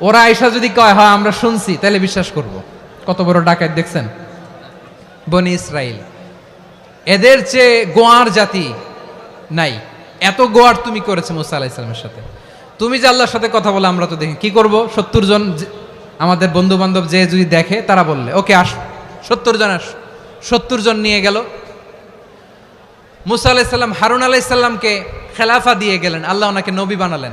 ওরা আয়সা যদি কয়, হয়, আমরা শুনছি তাহলে বিশ্বাস করব। কত বড় ডাকাত দেখছেন? বনি ইসরায়েল এদের চেয়ে গোয়ার জাতি নাই। এত গোয়ার তুমি করেছে মুসা আলাহ ইসলামের সাথে। তুমি যে আল্লাহর সাথে কথা বলে, আমরা তো দেখি। কি করব? সত্তর জন আমাদের বন্ধু বান্ধব যে যদি দেখে, তারা বললে, ওকে, আস, সত্তর জন আস। সত্তর জন নিয়ে গেল। মুসা আলাইসাল্লাম হারুন আলাইসাল্লামকে খেলাফা দিয়ে গেলেন। আল্লাহ ওনাকে নবী বানালেন।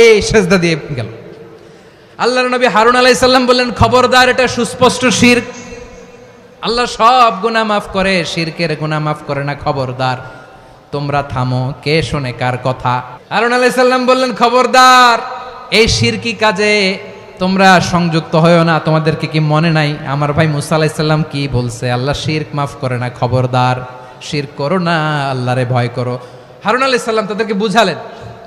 এই সেজদা দিয়ে গেল। আল্লাহর নবী হারুন আলাইসাল্লাম বললেন, খবরদার, এটা সুস্পষ্ট শির আল্লাহ সব গুনাহ মাফ করে, শিরকের গুনাহ মাফ করে না, খবরদার। তোমরা থামো, কে শোনে, কার কথা? হারুন আলাইসাল্লাম বললেন, খবরদার, এই শিরকি কাজে তোমরা সংযুক্ত হয়েও না, তোমাদেরকে কি মনে নাই? আমার ভাই মুসা আলাইসাল্লাম কি বলছে? আল্লাহ শিরক মাফ করে না, খবরদার। শির করো না, আল্লাহরে ভয় করো। হারুন আলাইসাল্লাম তাদেরকে বুঝালেন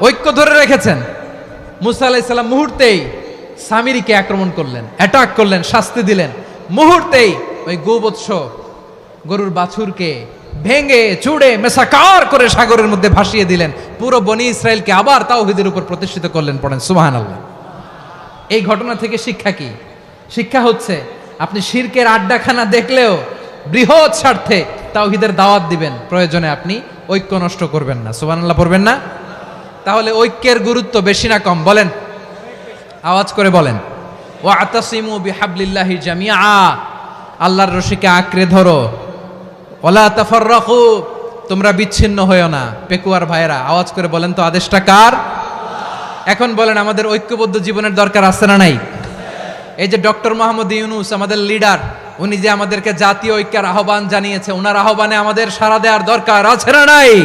ঐক্য ধরে রেখেছেন। মুসা আলাইসাল্লাম মুহূর্তেই সামিরিকে আক্রমণ করলেন অ্যাটাক করলেন, শাস্তি দিলেন। মুহূর্তেই ওই গোবৎস গরুর বাছুরকে ভেঙে চুড়ে মেসাকার করে সাগরের মধ্যে ভাসিয়ে দিলেন। পুরো বনি ইসরায়েলকে আবার তাওহিদের উপর প্রতিষ্ঠিত করলেন পড়েন। সুবাহান আল্লাহ এই ঘটনা থেকে শিক্ষা কি? শিক্ষা হচ্ছে, আপনি শিরকের আড্ডাখানা দেখলেও বৃহৎ স্বার্থে তাওহিদের দাওয়াত দিবেন। প্রয়োজনে আপনি ঐক্য নষ্ট করবেন না। সুবহানাল্লাহ পড়বেন না? তাহলে ঐক্যের গুরুত্ব বেশি না কম, বলেন। আওয়াজ করে বলেন। ও আতাসিমু বিহাবলিল্লাহি জামিয়া আল্লাহর রশিকে আঁকড়ে ধরো। ওলা তাফাররাকু। তোমরা বিচ্ছিন্ন হয়েও না, পেকুয়ার ভাইয়েরা। আওয়াজ করে বলেন তো, আদেশটা কার? এখন বলেন, আমাদের ঐক্যবদ্ধ জীবনের দরকার আছে না নাই? এই যে ডক্টর মোহাম্মদ ইউনুস, আমাদের লিডার, উনি যে আমাদেরকে জাতীয় ঐক্যের আহ্বান জানিয়েছে ওনার আহ্বানে আমাদের সাড়া দেওয়ার দরকার আছে না নাই?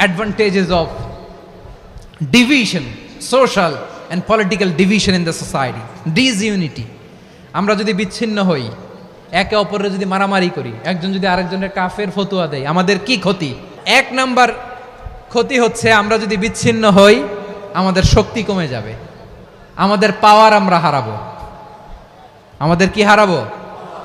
of division social and political division in the society disunity আমরা যদি বিচ্ছিন্ন হই একে অপরের যদি মারামারি করি একজন যদি আরেকজনের কাফের ফতুয়া দেয় আমাদের কি ক্ষতি এক নাম্বার ক্ষতি হচ্ছে আমরা যদি বিচ্ছিন্ন হই আমাদের শক্তি কমে যাবে আমাদের পাওয়ার আমরা হারাবো আমাদের কি হারাবো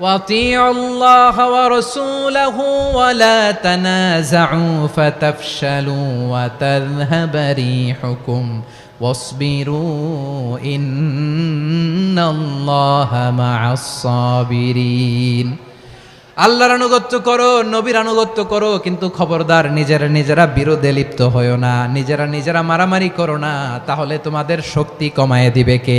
وَأَطِيعُوا اللَّهَ وَرَسُولَهُ وَلَا تَنَازَعُوا فَتَفْشَلُوا وَتَذْهَبَ رِيحُكُمْ وَاصْبِرُوا إِنَّ اللَّهَ مَعَ الصَّابِرِينَ আল্লাহর আনুগত্য করো নবীর আনুগত্য করো কিন্তু খবরদার নিজেরা নিজেরা বিরোধে লিপ্ত হয়েও না নিজেরা নিজেরা মারামারি করো না তাহলে তোমাদের শক্তি কমায় দিবে কে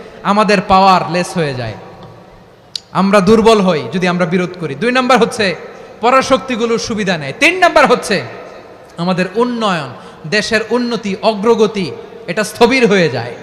আমাদের পাওয়ার লেস হয়ে যায়। আমরা দুর্বল হই যদি আমরা বিরোধ করি। দুই নাম্বার হচ্ছে, পরাশক্তিগুলোর সুবিধা নেয়। তিন নাম্বার হচ্ছে, আমাদের উন্নয়ন, দেশের উন্নতি, অগ্রগতি, এটা স্থবির হয়ে যায়।